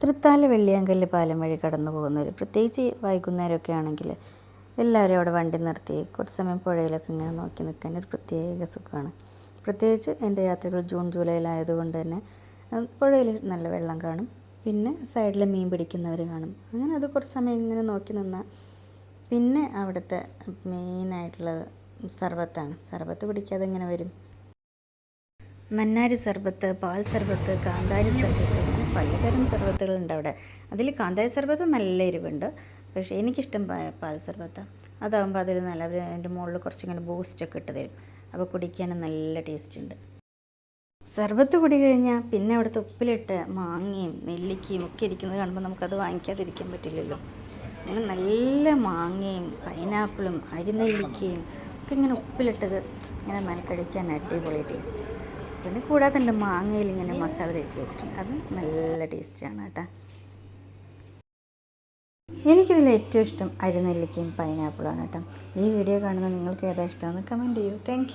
തൃത്താല വെള്ളിയാങ്കല്ല് പാലം വഴി കടന്നു പോകുന്നവർ പ്രത്യേകിച്ച് വൈകുന്നേരമൊക്കെ ആണെങ്കിൽ എല്ലാവരും അവിടെ വണ്ടി നിർത്തി കുറച്ച് സമയം പുഴയിലൊക്കെ ഇങ്ങനെ നോക്കി നിൽക്കാൻ ഒരു പ്രത്യേക സുഖമാണ്. പ്രത്യേകിച്ച് എന്റെ യാത്രകൾ ജൂൺ ജൂലൈയിലായതുകൊണ്ട് തന്നെ പുഴയിൽ നല്ല വെള്ളം കാണും. പിന്നെ സൈഡിൽ മീൻ പിടിക്കുന്നവർ കാണും. അങ്ങനെ അത് കുറച്ച് സമയം ഇങ്ങനെ നോക്കി നിന്നാൽ പിന്നെ അവിടുത്തെ മെയിനായിട്ടുള്ളത് സർബത്താണ് സർബത്ത് കുടിക്കാതെ ഇങ്ങനെ വരും. നന്നാരി സർബത്ത് പാൽ സർബത്ത് കാന്താരി സർബത്ത് അങ്ങനെ പലതരം സർബത്തുകളുണ്ട് അവിടെ. അതിൽ കാന്താരി സർബത്ത് നല്ല എരിവുണ്ട്. പക്ഷേ എനിക്കിഷ്ടം പാൽ സർബത്ത്. അതാകുമ്പോൾ അതിൽ നല്ല അതിന്റെ മുകളിൽ കുറച്ചിങ്ങനെ ബൂസ്റ്റൊക്കെ ഇട്ട് തരും. അപ്പോൾ കുടിക്കാൻ നല്ല ടേസ്റ്റ് ഉണ്ട്. സർബത്ത് കുടി കഴിഞ്ഞാൽ പിന്നെ അവിടുത്തെ ഉപ്പിലിട്ട് മാങ്ങയും നെല്ലിക്കയും ഒക്കെ ഇരിക്കുന്നത് കാണുമ്പോൾ നമുക്കത് വാങ്ങിക്കാതിരിക്കാൻ പറ്റില്ലല്ലോ. അങ്ങനെ നല്ല മാങ്ങയും പൈനാപ്പിളും അരിനെല്ലിക്കയും ഒക്കെ ഇങ്ങനെ ഉപ്പിലിട്ടത് ഇങ്ങനെ നല്ല കഴിക്കാൻ അടിപൊളി ടേസ്റ്റ് പിന്നെ കൂടാതെ എന്റെ മാങ്ങയിൽ ഇങ്ങനെ മസാല തേച്ച് വെച്ചിട്ടുണ്ട്. അത് നല്ല ടേസ്റ്റാണ് കേട്ടോ. എനിക്കിതിൽ ഏറ്റവും ഇഷ്ടം അരിനെല്ലിക്കയും പൈനാപ്പിളാണ് കേട്ടോ. ഈ വീഡിയോ കാണുന്ന നിങ്ങൾക്ക് ഏതാ ഇഷ്ടമെന്ന് കമന്റ് ചെയ്യൂ. താങ്ക്